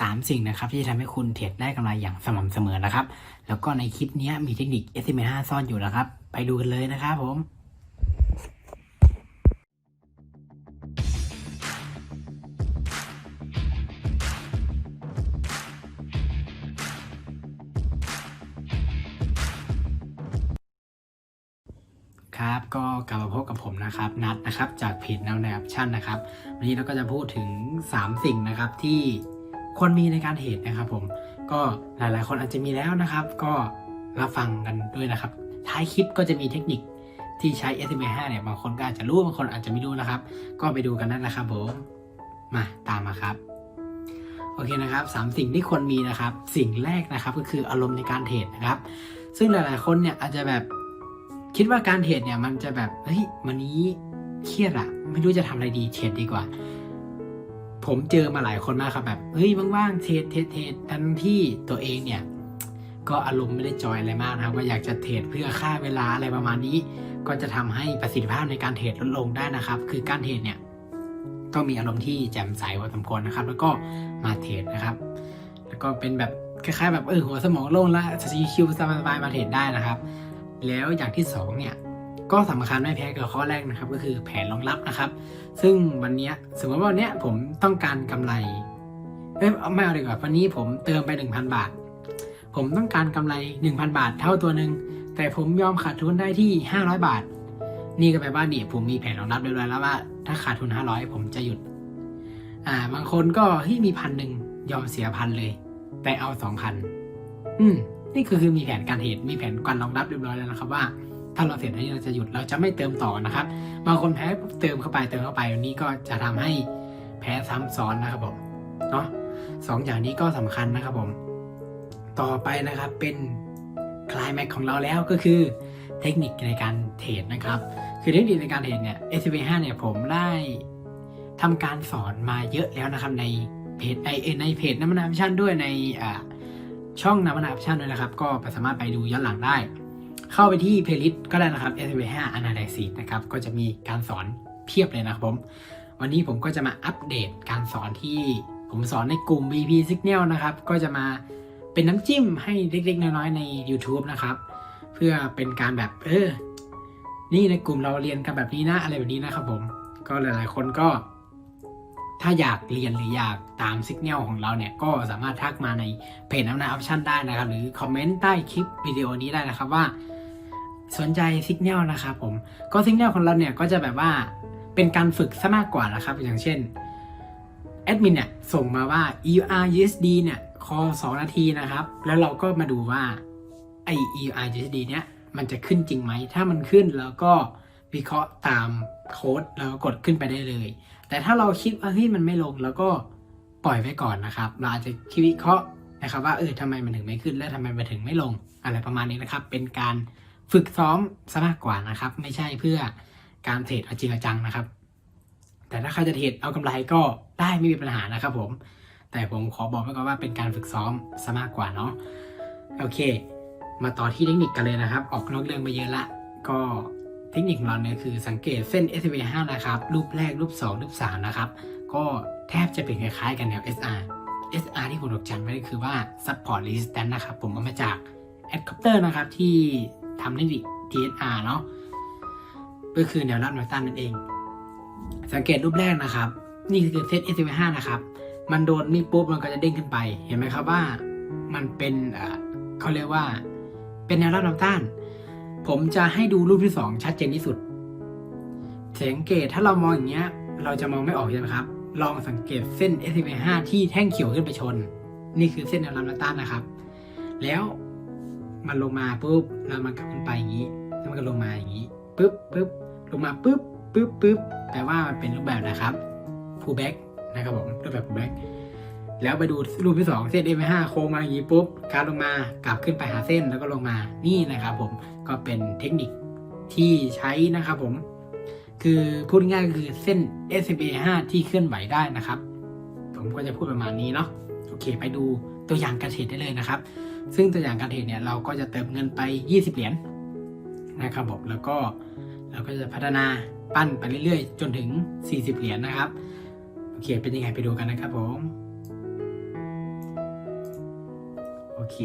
3 สิ่งนะครับที่จะทำให้คุณเทรดได้กำไรอย่างสม่ำเสมอนะครับ แล้วก็ในคลิปนี้มีเทคนิค SMA 5ซ่อนอยู่นะครับ ไปดูกันเลยนะครับผมครับก็กลับมาพบกับผมนะครับนัดนะครับจากเพจแนวในออปชั่นนะครับ วันนี้เราก็จะพูดถึง 3 สิ่งนะครับที่ ควรมีในการเทรดนะครับผมก็หลายๆ คนอาจจะมีแล้วนะครับ ก็รับฟังกันด้วยนะครับ ท้ายคลิปก็จะมีเทคนิคที่ใช้ SMA 5เนี่ยบางคนก็อาจจะรู้บางคนอาจจะไม่รู้นะครับ ก็ไปดูกันได้นะครับผมมาตามมาครับโอเคนะครับสามสิ่งที่ควรมีนะครับ สิ่งแรกนะครับก็คืออารมณ์ในการเทรดนะครับ ซึ่งหลาย ๆ คนเนี่ยอาจจะแบบคิดว่าการเทรดเนี่ยมันจะแบบเฮ้ยวันนี้เครียดอะไม่รู้จะทำอะไรดีเทรดดีกว่า ผมเจอมาหลายคนมากครับแบบเฮ้ยว่างๆเทรดเทรดเทรดทั้งที่ตัวเองเนี่ยก็อารมณ์ไม่ได้จอยอะไรมากนะครับ ว่าอยากจะเทรดเพื่อค่าเวลาอะไรประมาณนี้ ก็จะทำให้ประสิทธิภาพในการเทรดลดลงได้นะครับ คือการเทรดเนี่ยต้องมีอารมณ์ที่แจ่มใสพอสมควรนะครับ แล้วก็มาเทรดนะครับ แล้วก็เป็นแบบคล้ายๆแบบเออหัวสมองโล่งแล้วซีคิวสบายๆมาเทรดได้นะครับ แล้วอย่างที่สองเนี่ย ก็สำคัญไม่แพ้กับข้อแรกนะครับ ก็คือแผนรองรับนะครับ ซึ่งวันนี้สมมติว่าวันนี้ผมต้องการกำไรเอ้ยไม่เอาดีกว่าวันนี้ผมเติมไป 1,000 บาท ผมต้องการกำไร 1,000 บาท เท่าตัวหนึ่งแต่ผมยอมขาดทุนได้ที่ 500 บาท นี่ก็แปลว่าเนี่ผมมีแผนรองรับเรียบร้อยแล้วว่าถ้าขาดทุน 500 ผมจะหยุด อ่า บางคนก็เฮ้ยมีพันหนึ่งยอมเสียพันเลย แต่เอาสองพันอืมนี่คือคือมีแผนการเทรดมีแผนการรองรับเรียบร้อยแล้วนะครับว่า ถ้าเราเสร็จแล้วนี่เราจะหยุดเราจะไม่เติมต่อนะครับบางคนแพ้ปุ๊บเติมเข้าไปเติมเข้าไปวันนี้ก็จะทำให้แพ้ซ้ำซ้อนนะครับผมเนาะสองอย่างนี้ก็สำคัญนะครับผม ต่อไปนะครับเป็นคลายแม็กของเราแล้วก็คือเทคนิคในการเทรดนะครับ คือเทคนิคในการเทรดเนี่ย s อ5เนี่ยผมได้ทำการสอนมาเยอะแล้วนะครับในเพจในในเพจน้ำมันออปชั่นด้วยในอ่าช่องน้ำมันออปชั่นด้วยนะครับ ก็สามารถไปดูย้อนหลังได้ เข้าไปที่เพลย์ลิสต์ก็ได้นะครับ s อ5 Analysis นะครับ ก็จะมีการสอนเพียบเลยนะครับผม วันนี้ผมก็จะมาอัปเดตการสอนที่ผมสอนในกลุ่ม VP Signal นะครับ ก็จะมาเป็นน้ำจิ้มให้เล็กๆ น้อยๆ ใน YouTube นะครับ เพื่อเป็นการแบบเออ นี่ในกลุ่มเราเรียนกันแบบนี้นะ อะไรแบบนี้นะครับผม ก็หลายๆ คนก็ ถ้าอยากเรียนหรืออยากตามสัญญาณของเราเนี่ย ก็สามารถทักมาในเพจน้ำนาออปชั่นได้นะครับ หรือคอมเมนต์ใต้คลิปวิดีโอนี้ได้นะครับว่า สนใจสัญญาณนะครับผมก็สัญญาณของเราเนี่ยก็จะแบบว่าเป็นการฝึกซะมากกว่านะครับ อย่างเช่นแอดมินเนี่ยส่งมาว่า EUR USD เนี่ยคอ2นาทีนะครับ แล้วเราก็มาดูว่าไอ EUR USD เนี่ยมันจะขึ้นจริงไหม ถ้ามันขึ้นแล้วก็วิเคราะห์ตามโค้ดแล้วก็กดขึ้นไปได้เลย แต่ถ้าเราคิดว่าเฮ้ยมันไม่ลงแล้วก็ปล่อยไว้ก่อนนะครับ เราอาจจะคิดวิเคราะห์นะครับว่าเออทำไมมันถึงไม่ขึ้นและทำไมมันถึงไม่ลง อะไรประมาณนี้นะครับ เป็นการ ฝึกซ้อมซะมากกว่านะครับ ไม่ใช่เพื่อการเทรดเอาจริงเอาจังนะครับ แต่ถ้าใครจะเทรดเอากำไรก็ได้ไม่มีปัญหานะครับผม แต่ผมขอบอกไว้ก่อนว่าเป็นการฝึกซ้อมซะมากกว่าเนาะโอเค มาต่อที่เทคนิคกันเลยนะครับ ออกนอกเรื่องไปเยอะละ ก็เทคนิคของเราเนี่ยคือสังเกตเส้น s อ5นะครับรูปแรกรูป 2 รูป 3 นะครับ ก็แทบจะเป็นคล้ายๆกันแนว SR SR ที่ผมดอกจันไว้คือว่า Support Resistance นะครับ ผมเอามาจาก a d c o p t e r นะครับที่ ทำเทคนิค TSR เนาะก็คือแนวรับแนวต้านนั่นเอง สังเกตรูปแรกนะครับ นี่คือเซต s อ5นะครับ มันโดนนี่ปุ๊บมันก็จะเด้งขึ้นไป เห็นไหมครับว่ามันเป็นเขาเรียกว่า เป็นแนวรับแนวต้าน ผมจะให้ดูรูปที่สองชัดเจนที่สุด สังเกตถ้าเรามองอย่างเงี้ย เราจะมองไม่ออกใช่ไหมครับ ลองสังเกตเส้น s อ5ที่แท่งเขียวขึ้นไปชน นี่คือเส้นแนวรับแนวต้านนะครับ แล้ว มันลงมาปุ๊บแล้วมันกลับขึ้นไปอย่างนี้แล้วมันก็ลงมาอย่างนี้ปุ๊บปุ๊บลงมาปุ๊บปุ๊บปุ๊บแปลว่ามันเป็นรูปแบบนะครับ pullback นะครับผมรูปแบบ pullback แล้วไปดูรูปที่สองเส้น M5 โค้งมาอย่างนี้ปุ๊บการลงมากลับขึ้นไปหาเส้นแล้วก็ลงมานี่นะครับผมก็เป็นเทคนิคที่ใช้นะครับผมคือพูดง่ายๆก็คือเส้น SMA 5ที่เคลื่อนไหวได้นะครับ ผมก็จะพูดประมาณนี้เนาะโอเค ไปดูตัวอย่างการเทรดได้เลยนะครับ ซึ่งตัวอย่างการเทรดเนี่ยเราก็จะเติมเงินไป 20 เหรียญนะครับผมแล้วก็เราก็จะพัฒนาปั้นไปเรื่อยๆ จนถึง 40 เหรียญนะครับโอเคเป็นยังไงไปดูกันนะครับผมโอเค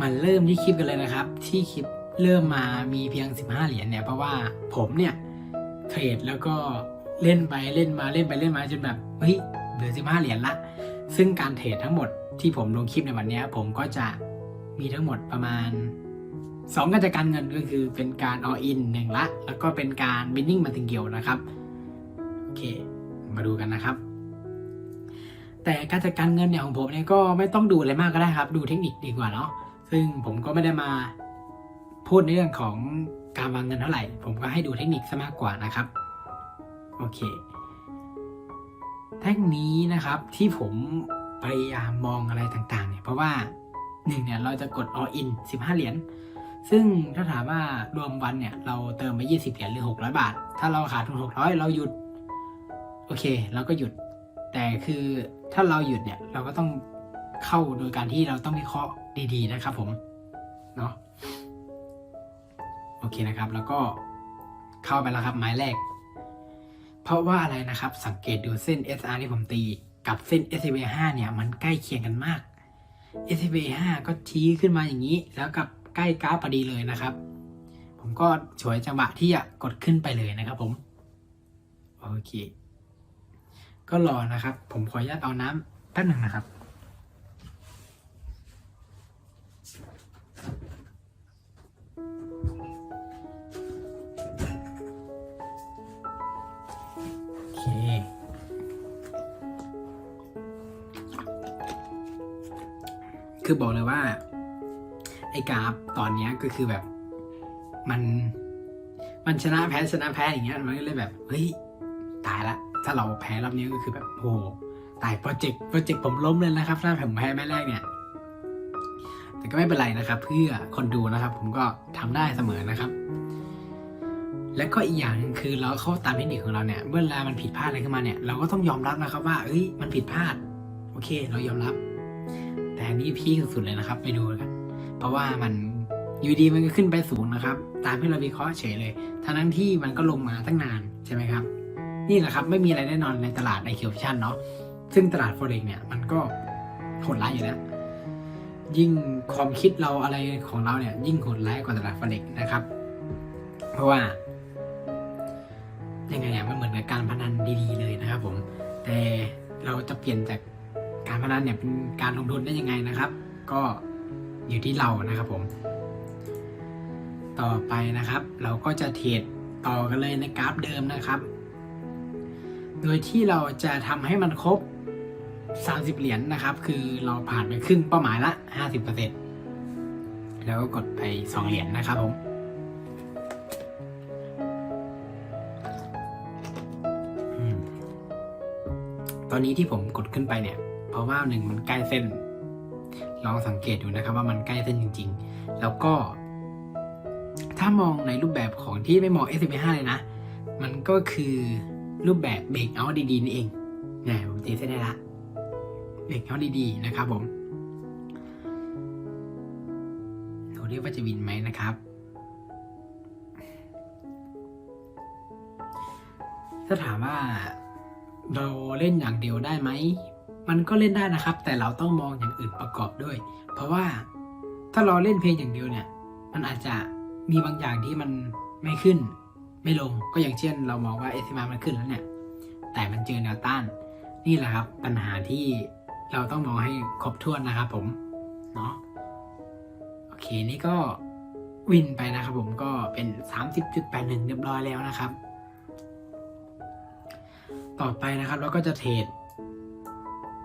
มันเริ่มที่คลิปกันเลยนะครับ ที่คลิปเริ่มมามีเพียง 15 เหรียญเนี่ยเพราะว่าผมเนี่ยเทรดแล้วก็เล่นไปเล่นมาเล่นไปเล่นมาจนแบบเฮ้ยเหลือ15 เหรียญละ ซึ่งการเทรดทั้งหมด ที่ผมลงคลิปในวันนี้ผมก็จะมีทั้งหมดประมาณ2การจัดการเงินก็คือเป็นการ all in หนึ่งละ แล้วก็เป็นการ bidding มาถึงเกี่ยวนะครับโอเคมาดูกันนะครับ แต่การจัดการเงินเนี่ยของผมเนี่ยก็ไม่ต้องดูอะไรมากก็ได้ครับ ดูเทคนิคดีกว่าเนาะซึ่งผมก็ไม่ได้มาพูดในเรื่องของการวางเงินเท่าไหร่ ผมก็ให้ดูเทคนิคซะมากกว่านะครับโอเคเทคนี้นะครับที่ผม พยายามมองอะไรต่างๆเนี่ยเพราะว่าหนึ่งเนี่ยเราจะกด all in 15 เหรียญซึ่งถ้าถามว่ารวมวันเนี่ยเราเติมไป 20 เหรียญหรือ 600 บาท ถ้าเราขาดทุน 600 เราหยุด โอเค เราก็หยุด แต่คือถ้าเราหยุดเนี่ยเราก็ต้องเข้าโดยการที่เราต้องวิเคราะห์ดีๆนะครับผมเนาะโอเคนะครับ แล้วก็เข้าไปแล้วครับ หมายแรก เพราะว่าอะไรนะครับ สังเกตดูเส้น SR ที่ผมตี กับเส้น s อ a 5เนี่ยมันใกล้เคียงกันมาก s อ a 5ก็ชี้ขึ้นมาอย่างนี้ แล้วกับใกล้กราฟพอดีเลยนะครับ ผมก็ฉวยจังหวะที่จะกดขึ้นไปเลยนะครับผม โอเค ก็รอนะครับ ผมขออนุญาตเอาน้ำแป๊บหนึ่งนะครับ คือบอกเลยว่า ไอ้กราฟตอนเนี้ยก็คือแบบ มันมันชนะแพ้ชนะแพ้อย่างเงี้ยมันก็เลยแบบเฮ้ยตายละ ถ้าเราแพ้รอบนี้ก็คือแบบโอ้โหตายโปรเจกต์โปรเจกต์ผมล้มเลยนะครับถ้าผมแพ้แม่แรกเนี่ย แต่ก็ไม่เป็นไรนะครับ เพื่อคนดูนะครับ ผมก็ทำได้เสมอนะครับ และก็อีกอย่างนึงคือเราเข้าตามเทคนิคของเราเนี่ยเวลามันผิดพลาดอะไรขึ้นมาเนี่ย เราก็ต้องยอมรับนะครับว่าเอ้ยมันผิดพลาด โอเค เรายอมรับ นนี้พีคสุดๆเลยนะครับ ไปดูกัน เพราะว่ามันอยู่ดีมันก็ขึ้นไปสูงนะครับ ตามที่เราวิเคราะห์เฉยเลย ทั้งนั้นที่มันก็ลงมาตั้งนานใช่ไหมครับ นี่แหละครับไม่มีอะไรแน่นอนในตลาดในเคียวชันเนาะ ซึ่งตลาด forex เนี่ยมันก็โหดร้ายอยู่แล้ว ยิ่งความคิดเราอะไรของเราเนี่ยยิ่งโหดร้ายกว่าตลาด forex นะครับ เพราะว่ายังไงเนี่ยมันเหมือนกับการพนันดีๆเลยนะครับผม แต่เราจะเปลี่ยนจาก การพนันเนี่ยเป็นการลงทุนได้ยังไงนะครับ ก็อยู่ที่เรานะครับผม ต่อไปนะครับ เราก็จะเทรดต่อกันเลยในกราฟเดิมนะครับ โดยที่เราจะทำให้มันครบ 30 เหรียญนะครับ คือเราผ่านไปครึ่งเป้าหมายละ 50%แล้วก็กดไป 2 เหรียญนะครับผมตอนนี้ที่ผมกดขึ้นไปเนี่ย ราะว่าหนึ่งมันใกล้เส้น ลองสังเกตดูนะครับว่ามันใกล้เส้นจริง ๆ แล้วก็ ถ้ามองในรูปแบบของที่ไม่มอง s อ5เลยนะ มันก็คือรูปแบบเบรกเอาดีๆนี่เองนี่ผมตีเส้นได้ละเบรกเอาดีๆนะครับผมดูดิว่าจะวินไหมนะครับถ้าถามว่าเราเล่นอย่างเดียวได้ไหม มันก็เล่นได้นะครับ แต่เราต้องมองอย่างอื่นประกอบด้วย เพราะว่าถ้าเราเล่นเพลงอย่างเดียวเนี่ย มันอาจจะมีบางอย่างที่มันไม่ขึ้น ไม่ลงก็อย่างเช่น เรามองว่าเอสมามันขึ้นแล้วเนี่ย แต่มันเจอแนวต้าน นี่แหละครับปัญหาที่เราต้องมองให้ครบถ้วนนะครับผมเนาะโอเคนี่ก็วินไปนะครับผมก็เป็น 30.81 เรียบร้อยแล้วนะครับ ต่อไปนะครับเราก็จะเทรด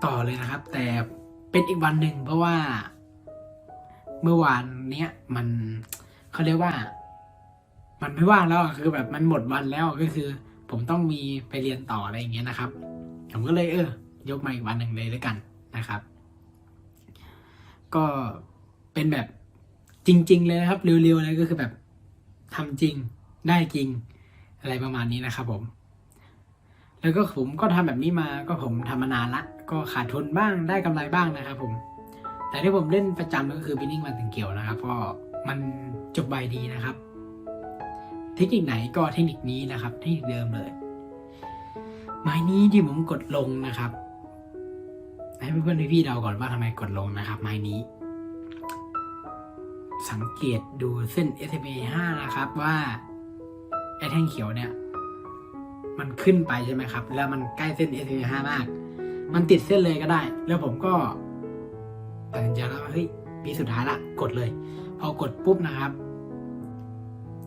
ต่อเลยนะครับ แต่เป็นอีกวันหนึ่งเพราะว่า เมื่อวานเนี้ยมันเขาเรียกว่า มันไม่ว่างแล้วคือแบบมันหมดวันแล้วก็คือ ผมต้องมีไปเรียนต่ออะไรอย่างเงี้ยนะครับ ผมก็เลยเออยกมาอีกวันหนึ่งเลยแล้วกันนะครับ ก็เป็นแบบจริง ๆ เลยนะครับเร็วๆเลยก็คือแบบทำจริงได้จริงอะไรประมาณนี้นะครับผม แล้วก็ผมก็ทำแบบนี้มาก็ผมทำมานานละ ก็ขาดทุนบ้างได้กำไรบ้างนะครับผม แต่ที่ผมเล่นประจำก็คือบินนิ่งมาถึงเกี่ยวนะครับก็มันจบใบดีนะครับ เทคนิคไหนก็เทคนิคนี้นะครับ เทคนิคเดิมเลย ไม้นี้ที่ผมกดลงนะครับ ให้เพื่อนๆพี่ๆเดาก่อนว่าทำไมกดลงนะครับ ไม้นี้ สังเกตดูเส้น SMA 5นะครับว่าไอ้แท่งเขียวเนี่ย มันขึ้นไปใช่ไหมครับ แล้วมันใกล้เส้น SMA 5มาก มันติดเส้นเลยก็ได้ แล้วผมก็ตัดสินใจแล้วว่าเฮ้ยปีสุดท้ายละกดเลย พอกดปุ๊บนะครับ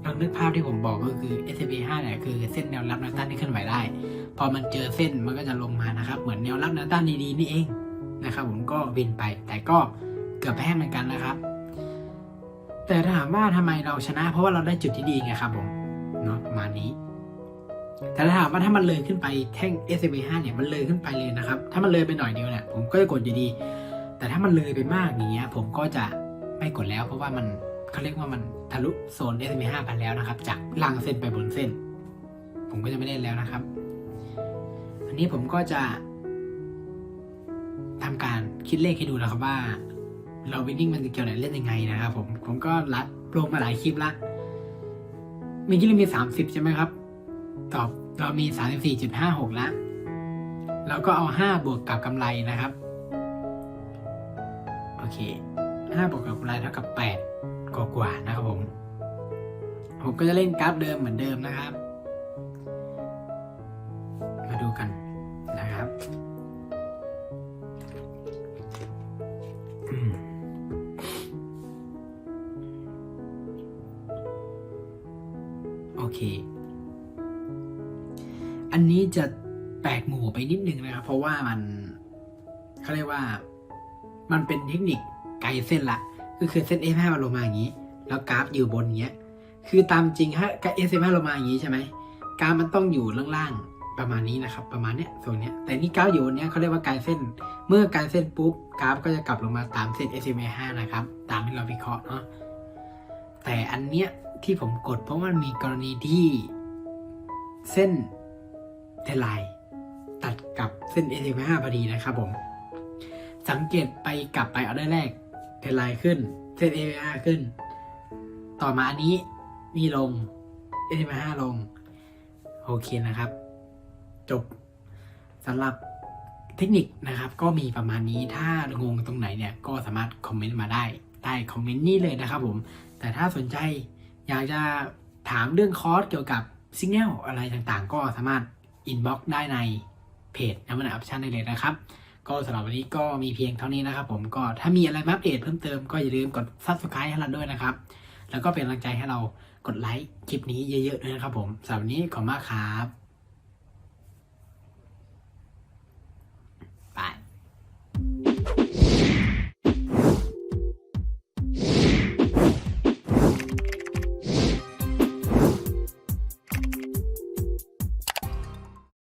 ลองนึกภาพที่ผมบอกก็คือ SMA 5เนี่ยคือเส้นแนวรับแนวต้านที่เคลื่อนไหวได้ พอมันเจอเส้นมันก็จะลงมานะครับ เหมือนแนวรับแนวต้านดีๆนี่เองนะครับ ผมก็บินไป แต่ก็เกือบแพ้เหมือนกันนะครับ แต่ถามว่าทำไมเราชนะ เพราะว่าเราได้จุดที่ดีไงครับผมเนาะประมาณนี้ แต่ถ้าถามว่าถ้ามันเลยขึ้นไปแท่ง S M 5เนี่ยมันเลยขึ้นไปเลยนะครับ ถ้ามันเลยไปหน่อยเดียวเนี่ยผมก็จะกดอยู่ดี แต่ถ้ามันเลยไปมากอย่างเงี้ยผมก็จะไม่กดแล้ว เพราะว่ามันเขาเรียกว่ามันทะลุโซน S M 5ไปแล้วนะครับ จากล่างเส้นไปบนเส้น ผมก็จะไม่เล่นแล้วนะครับ อันนี้ผมก็จะทำการคิดเลขให้ดูนะครับว่า เราวินนิ่งมันจะเกี่ยวไหนเล่นยังไงนะครับผมผมก็รัดลงมาหลายคลิปละมื่อกี้เรามีสามสิบใช่ไหมครับ ตอบเรามีสามสิบสี่จุดห้าหกแล้ว แล้วก็เอาห้าบวกกับกำไรนะครับ โอเคห้าบวกกับกำไรเท่ากับแปดกว่านะครับผม ผมก็จะเล่นกราฟเดิมเหมือนเดิมนะครับ มาดูกันนะครับโอเค อันนี้จะแปลกหมู่ไปนิดนึงนะครับ เพราะว่ามันเขาเรียกว่ามันเป็นเทคนิคไกลเส้นละก็คือเส้น F5 มันลงมาอย่างนี้ แล้วกราฟอยู่บนอย่างเงี้ย คือตามจริงฮะกับ S5 ลงมาอย่างนี้ใช่ไหมกราฟมันต้องอยู่ล่างๆประมาณนี้นะครับ ประมาณเนี้ยส่วนเนี้ยแต่นี่กราฟอยู่บนเนี้ยเขาเรียกว่าไกลเส้น เมื่อไกลเส้นปุ๊บกราฟก็จะกลับลงมาตามเส้น SMA 5 นะครับ ตามที่เราวิเคราะห์เนาะแต่อันเนี้ยที่ผมกดเพราะมันมีกรณีที่เส้น เทไลตัดกับเส้น SMA 5พอดีนะครับผม สังเกตไปกลับไปเอาได้แรก เทไลขึ้น เส้น SMA 5ขึ้น ต่อมาอันนี้นี่ลง SMA 5ลง โอเคนะครับ จบสำหรับเทคนิคนะครับ ก็มีประมาณนี้ถ้างงตรงไหนเนี่ย ก็สามารถคอมเมนต์มาได้ใต้คอมเมนต์นี้เลยนะครับผม แต่ถ้าสนใจอยากจะถามเรื่องคอร์สเกี่ยวกับซิงเกิลอะไรต่างๆ ก็สามารถ อินบ็อกซ์ได้ในเพจน้ำมันอัพชั่นได้เลยนะครับ ก็สำหรับวันนี้ก็มีเพียงเท่านี้นะครับผมก็ถ้ามีอะไรมาอัปเดตเพิ่มเติมก็อย่าลืมกด subscribe ให้เราด้วยนะครับ แล้วก็เป็นกำลังใจให้เรากดไลค์คลิปนี้เยอะๆด้วยนะครับผมสำหรับวันนี้ขอบคุณมากครับ